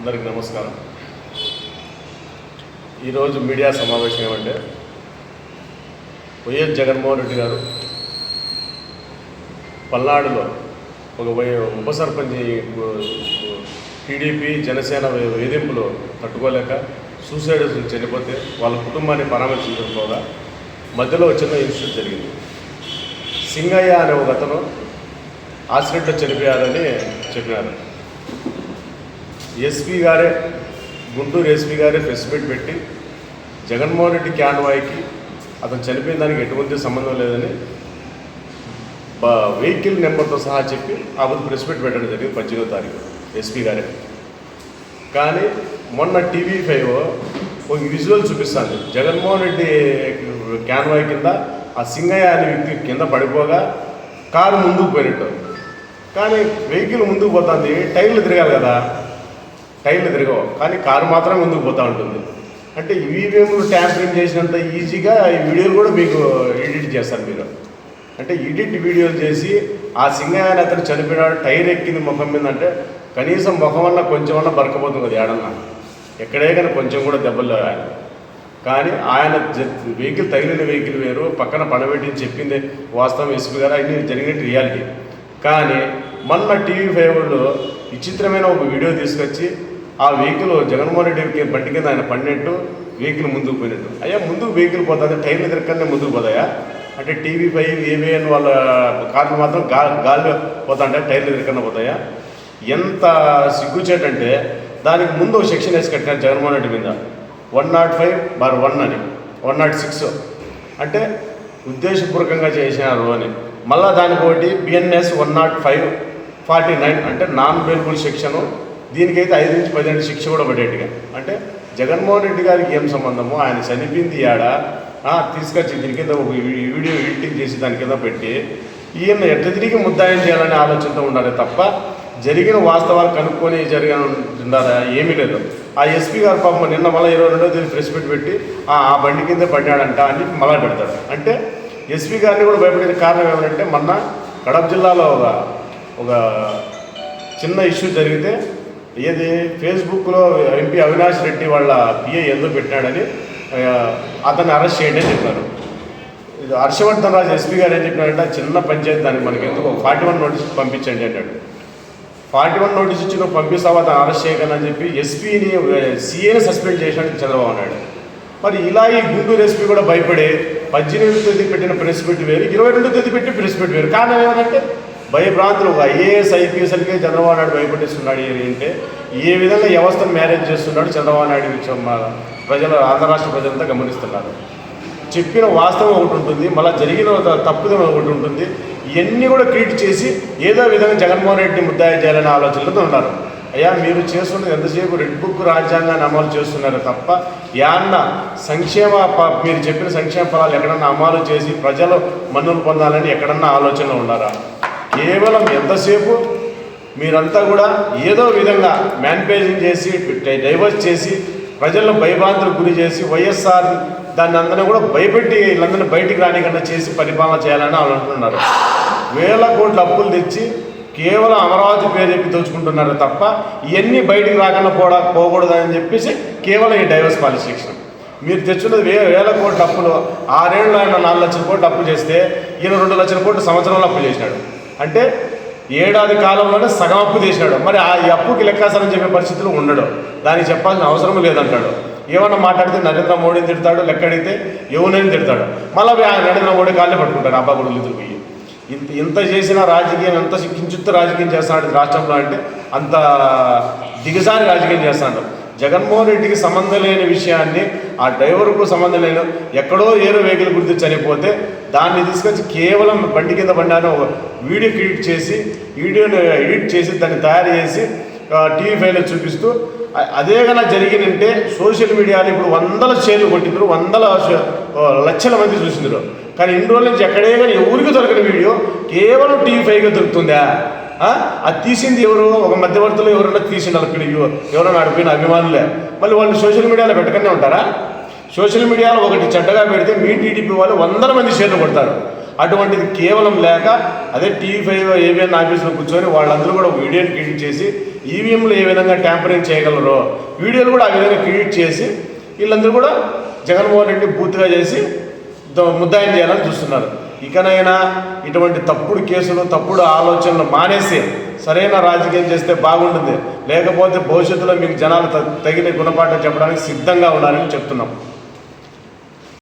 అందరికి నమస్కారం. ఈరోజు మీడియా సమావేశం ఏమంటే వైఎస్ జగన్మోహన్ రెడ్డి గారు పల్నాడులో ఒక వై- ఉప సర్పంచ్ టీడీపీ జనసేన వేధింపులు తట్టుకోలేక సూసైడ్ చనిపోతే వాళ్ళ కుటుంబాన్ని పరామర్శించకపోగా మధ్యలో చిన్న ఇన్సిడెంట్ జరిగింది. సింగయ్య అనే ఒక అతను ఆక్సిడెంట్లో చనిపోయారని చెప్పినారు. ఎస్పీ గారే గుంటూరు ఎస్పీ గారే ప్రెస్ మీట్ పెట్టి జగన్మోహన్ రెడ్డి క్యాన్వాయ్కి అతను చనిపోయిన దానికి ఎటువంటి సంబంధం లేదని వెహికల్ నెంబర్తో సహా చెప్పి ఆ రోజు ప్రెస్ మీట్ పెట్టడం జరిగింది పద్దెనిమిదో తారీఖు ఎస్పీ గారే. కానీ మొన్న టీవీ ఫైవ్ ఒక విజువల్ చూపిస్తాను జగన్మోహన్ రెడ్డి క్యాన్వాయ్ కింద ఆ సింగయ్య అనే వ్యక్తి కింద పడిపోగా కారు ముందుకు పోయినట్టు. కానీ వెహికల్ ముందుకు పోతుంది టైర్లు తిరగాలి కదా. టైర్లు తిరగవు. కానీ కారు మాత్రం ముందుకు పోతూ ఉంటుంది. అంటే ఈవీఎంలు ట్యాంపరింగ్ చేసినంత ఈజీగా ఈ వీడియోలు కూడా మీకు ఎడిట్ చేస్తారు మీరు. అంటే ఎడిట్ వీడియోలు చేసి ఆ సింగయ్య అతను చనిపోయినాడు టైర్ ఎక్కింది ముఖం మీద అంటే కనీసం ముఖం వల్ల కొంచెం వల్ల బరకపోతుంది కదా ఏడన్నా. ఎక్కడే కానీ కొంచెం కూడా దెబ్బలు ఆయన కానీ ఆయన వెహికల్ తగిలిన వెహికల్ వేరు పక్కన పడబెట్టి చెప్పింది వాస్తవం ఎస్పీ గారు అన్ని జరిగినట్టు రియాలిటీ. కానీ మొన్న టీవీ ఫైవ్లో విచిత్రమైన ఒక వీడియో తీసుకొచ్చి ఆ వెహికల్ జగన్మోహన్ రెడ్డి బండి కింద ఆయన పడినట్టు వెహికల్ ముందుకు పోయినట్టు. అయ్యా ముందుకు వెహికల్ పోతుంది టైర్లు ఎదురుకన్నా ముందుకు పోతాయా? అంటే టీవీ ఫైవ్ ఏవిఎన్ వాళ్ళ కార్లు మాత్రం గా గాలి పోతాంటే టైర్లు తిరగకుండా పోతాయా? ఎంత సిగ్గుచేటంటే దానికి ముందు ఒక సెక్షన్ వేసి కట్టినారు జగన్మోహన్ రెడ్డి మీద. One nought five bar one అని వన్ నాట్ సిక్స్. అంటే ఉద్దేశపూర్వకంగా చేసినారు అని. మళ్ళీ దానికి ఒకటి BNS one nought five forty nine అంటే నాన్ బెయిలబుల్ సెక్షను దీనికైతే ఐదు నుంచి పదిహేను శిక్ష కూడా పడేట్టుగా అంటే జగన్మోహన్ రెడ్డి గారికి ఏం సంబంధము? ఆయన చనిపోయింది ఆడ తీసుకొచ్చి దీని కింద ఒక వీడియో ఎడిటింగ్ చేసి దాని కింద పెట్టి ఈయన ఎట్లా తిరిగి ముద్దాయం చేయాలనే ఆలోచనతో ఉండాలి తప్ప జరిగిన వాస్తవాలు కనుక్కొని జరిగిన ఉండాలా ఏమీ లేదు. ఆ ఎస్పీ గారు పాపం నిన్న మళ్ళీ ఇరవై రెండో తేదీ ప్రెస్ మీట్ పెట్టి "ఆ, బండి కింద పడ్డాడంట అని మళ్ళా పెడతాడు. అంటే ఎస్పీ గారిని కూడా భయపడిన కారణం ఏమంటే మొన్న కడప జిల్లాలో ఒక ఒక చిన్న ఇష్యూ జరిగితే ఏది? ఫేస్బుక్లో ఎంపీ అవినాష్ రెడ్డి వాళ్ళ పిఏ ఎందుకు పెట్టాడని అతన్ని అరెస్ట్ చేయండి అని చెప్పారు. ఇది హర్షవర్ధన్ రాజు ఎస్పీ గారు ఏం చెప్పినారంటే చిన్న పంచాయతీ దానికి మనకి ఎందుకు ఫార్టీ వన్ నోటీస్ పంపించండి అన్నాడు ఫార్టీ వన్ నోటీస్ ఇచ్చి నువ్వు పంపిస్తావా అతను అరెస్ట్ చేయగలని చెప్పి ఎస్పీని సీఏని సస్పెండ్ చేశాడు చంద్రబాబు నాయుడు. మరి ఇలా ఈ గుంటూరు ఎస్పీ కూడా భయపడి పద్దెనిమిది తేదీ పెట్టిన ప్రెస్ మీట్ వేరు ఇరవై రెండో తేదీ పెట్టి ప్రెస్ మీట్ వేరు. కారణం ఏమంటే భయభ్రాంతులు ఒక ఐఏఎస్ ఐపీఎస్లకే చంద్రబాబు నాయుడు భయపడిస్తున్నాడు ఏంటి? అంటే ఏ విధంగా వ్యవస్థను మేనేజ్ చేస్తున్నాడు చంద్రబాబు నాయుడు విషయం ప్రజలు ఆంధ్ర రాష్ట్ర ప్రజలంతా గమనిస్తున్నారు. చెప్పిన వాస్తవం ఒకటి ఉంటుంది మళ్ళీ జరిగిన త- తప్పుదం ఒకటి ఉంటుంది. ఇవన్నీ కూడా క్రియేట్ చేసి ఏదో విధంగా జగన్మోహన్ రెడ్డిని ముద్దాయి చేయాలనే ఆలోచనలతో ఉన్నారు. అయ్యా మీరు చేస్తున్నది ఎంతసేపు రెడ్ బుక్ రాజ్యాంగాన్ని అమలు చేస్తున్నారు తప్ప యాన్న సంక్షేమ మీరు చెప్పిన సంక్షేమ ఫలాలు ఎక్కడన్నా అమలు చేసి ప్రజలు మన్నులు పొందాలని ఎక్కడన్నా ఆలోచనలు ఉన్నారా? కేవలం ఎంతసేపు? మీరంతా కూడా ఏదో విధంగా మ్యాన్పేజింగ్ చేసి డైవర్స్ చేసి ప్రజలను భయభ్రాంతులకు గురి చేసి వైఎస్ఆర్ దాన్ని అందరినీ కూడా భయపెట్టి వీళ్ళందరినీ బయటికి రానికన్నా చేసి పరిపాలన చేయాలని వాళ్ళు అంటున్నారు వేల కోట్ల అప్పులు తెచ్చి కేవలం అమరావతి పేరు చెప్పి దోచుకుంటున్నారు తప్ప ఇవన్నీ బయటికి రాకుండా పోడా పోకూడదని చెప్పేసి కేవలం ఈ డైవర్స్ పాలసీ శిక్షణ మీరు తెచ్చున్నది వే వేల కోట్ల అప్పులు ఆరేళ్ళు ఆయన నాలుగు లక్షల కోట్లు అప్పు చేస్తే ఈయన రెండు లక్షల కోట్లు సంవత్సరంలో అప్పు చేసినాడు. అంటే ఏడాది కాలంలోనే సగం అప్పు చేసినాడు మరి ఆ అప్పుకి లెక్కాసనం చెప్పే పరిస్థితులు ఉండడు. దానికి చెప్పాల్సిన అవసరం లేదంటాడు. ఏమన్నా మాట్లాడితే నరేంద్ర మోడీని తిడతాడు లెక్క అడిగితే ఎవరినైనా తిడతాడు. మళ్ళీ ఆ నరేంద్ర మోడీ కాళ్ళే పట్టుకుంటాడు అబ్బా కూడా ఇద్దరు పోయి ఇంత ఇంత చేసిన రాజకీయం ఎంత కించుత్తు రాజకీయం చేస్తున్నాడు రాష్ట్రంలో అంటే అంత దిగజారి రాజకీయం చేస్తున్నాడు. జగన్మోహన్ రెడ్డికి సంబంధం లేని విషయాన్ని ఆ డ్రైవర్కు సంబంధం లేని ఎక్కడో ఏరో వెహికల్ గుర్తు చనిపోతే దాన్ని తీసుకొచ్చి కేవలం బండి కింద బండాను ఒక వీడియో క్రియేట్ చేసి వీడియోని ఎడిట్ చేసి దాన్ని తయారు చేసి టీవీ ఫైవ్లో చూపిస్తూ అదే కన్నా జరిగినంటే సోషల్ మీడియాలో ఇప్పుడు వందల షేర్లు కొట్టిండ్రు వందల లక్షల మంది చూసిండ్రు. కానీ ఇన్ని రోజుల నుంచి ఎక్కడే కానీ ఎవరికి దొరకని వీడియో కేవలం టీవీ ఫైవ్గా దొరుకుతుందా? అది తీసింది ఎవరు ఒక మధ్యవర్తులు ఎవరైనా తీసిండు అక్కడ ఎవరైనా అడిపిన అభిమానులే. మళ్ళీ వాళ్ళు సోషల్ మీడియాలో పెట్టకనే ఉంటారా? సోషల్ మీడియాలో ఒకటి చెడ్డగా పెడితే మీ టీడీపీ వాళ్ళు వందల మంది షేర్లు కొడతారు. అటువంటిది కేవలం లేక అదే టీవీ ఫైవ్ ఏబిఎన్ ఆఫీస్లో కూర్చొని వాళ్ళందరూ కూడా ఒక వీడియోని క్రియేట్ చేసి ఈవీఎంలు ఏ విధంగా ట్యాంపరింగ్ చేయగలరో వీడియోలు కూడా ఆ విధంగా క్రియేట్ చేసి వీళ్ళందరూ కూడా జగన్మోహన్ రెడ్డి బూత్గా చేసి ముద్దాయం చేయాలని చూస్తున్నారు. ఇకనైనా ఇటువంటి తప్పుడు కేసులు తప్పుడు ఆలోచనలు మానేసి సరైన రాజకీయం చేస్తే బాగుంటుంది. లేకపోతే భవిష్యత్తులో మీకు జనాలు తగిన గుణపాఠం చెప్పడానికి సిద్ధంగా ఉండాలని చెప్తున్నాం.